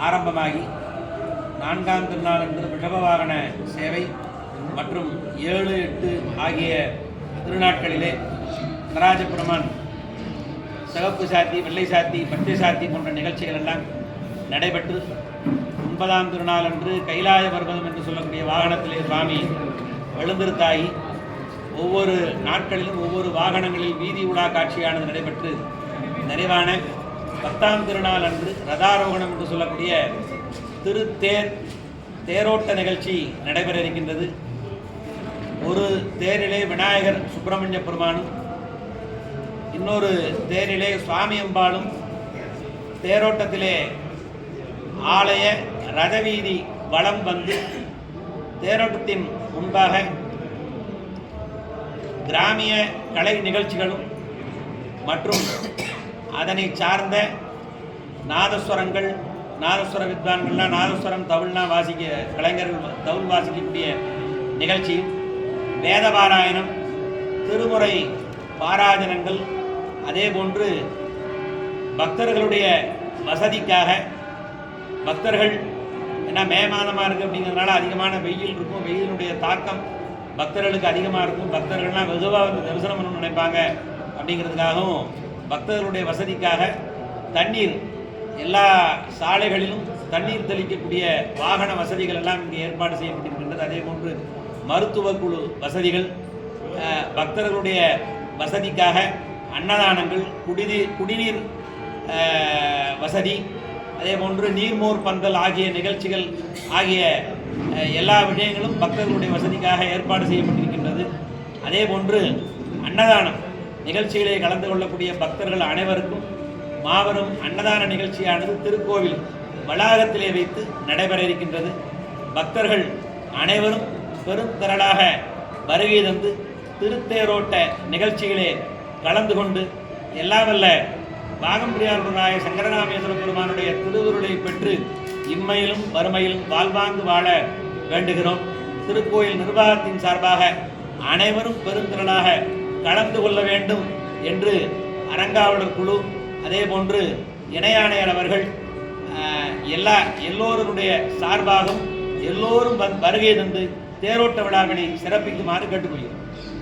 ஆரம்பமாகி நான்காம் திருநாளன்று ரிஷப வாகன சேவை மற்றும் ஏழு எட்டு ஆகிய திருநாட்களிலே நடராஜபெருமான் சிவப்பு சாத்தி வெள்ளை சாத்தி பச்சை சாத்தி போன்ற நிகழ்ச்சிகள் எல்லாம் நடைபெற்று ஒன்பதாம் திருநாள் அன்று கைலாய பர்வதம் என்று சொல்லக்கூடிய வாகனத்திலே சுவாமி எழுந்திருத்தாகி ஒவ்வொரு நாட்களிலும் ஒவ்வொரு வாகனங்களில் வீதி உலா காட்சியானது நடைபெற்று நிறைவான பத்தாம் திருநாள் அன்று ரதாரோகணம் என்று சொல்லக்கூடிய திருத்தேர் தேரோட்ட நிகழ்ச்சி நடைபெற இருக்கின்றது ஒரு தேரிலே விநாயகர் சுப்பிரமணிய பெருமானும் இன்னொரு தேரிலே சுவாமி அம்பாளும் தேரோட்டத்திலே ஆலய ரதவீதி வலம் வந்து தேரோட்டத்தின் முன்பாக கிராமிய கலை நிகழ்ச்சிகளும் மற்றும் அதனை சார்ந்த நாதஸ்வரங்கள் நாதஸ்வர வித்வான்கள்லாம் நாதஸ்வரம் தவிழ்லாம் வாசிக்க கலைஞர்கள் தவுள் வாசிக்கக்கூடிய நிகழ்ச்சி. வேதபாராயணம் திருமுறை பாராயணங்கள் அதே போன்று பக்தர்களுடைய வசதிக்காக பக்தர்கள் ஏன்னா மே மாதமாக இருக்குது அப்படிங்கிறதுனால அதிகமான வெயில் இருக்கும். வெயிலுடைய தாக்கம் பக்தர்களுக்கு அதிகமாக இருக்கும். பக்தர்கள்லாம் வெகுவாக வந்து தரிசனம் பண்ணணும்னு நினைப்பாங்க அப்படிங்கிறதுக்காகவும் பக்தர்களுடைய வசதிக்காக தண்ணீர் எல்லா சாலைகளிலும் தண்ணீர் தெளிக்கக்கூடிய வாகன வசதிகள் எல்லாம் இங்கே ஏற்பாடு செய்யப்பட்டிருக்கின்றது. அதே போன்று மருத்துவ குழு வசதிகள் பக்தர்களுடைய வசதிக்காக அன்னதானங்கள் குடிநீர் குடிநீர் வசதி அதே போன்று நீர்மோர் பந்தல் ஆகிய நிகழ்ச்சிகள் ஆகிய எல்லா விஷயங்களும் பக்தர்களுடைய வசதிக்காக ஏற்பாடு செய்யப்பட்டிருக்கின்றது. அதே போன்று அன்னதானம் நிகழ்ச்சிகளை கலந்து கொள்ளக்கூடிய பக்தர்கள் அனைவருக்கும் மாபெரும் அன்னதான நிகழ்ச்சியானது திருக்கோவில் வளாகத்திலே வைத்து நடைபெற இருக்கின்றது. பக்தர்கள் அனைவரும் பெரும் திரளாக வருகை தந்து திருத்தேரோட்ட நிகழ்ச்சிகளே கலந்து கொண்டு எல்லாம் வல்ல பாகம்பிரியார் சங்கரநாமேஸ்வர பெருமானுடைய திருவுருளை பெற்று இம்மையிலும் வறுமையிலும் வாழ்வாங்கு வாழ வேண்டுகிறோம். திருக்கோயில் நிர்வாகத்தின் சார்பாக அனைவரும் பெருந்திரளாக கலந்து கொள்ள வேண்டும் என்று அரங்காவலர் குழு அதே போன்று இணையாணையர் அவர்கள் எல்லா எல்லோருடைய சார்பாகவும் எல்லோரும் வருகை தந்து தேரோட்ட விழாவினை சிறப்பிக்குமாறு கேட்டுக்கொள்கிறோம்.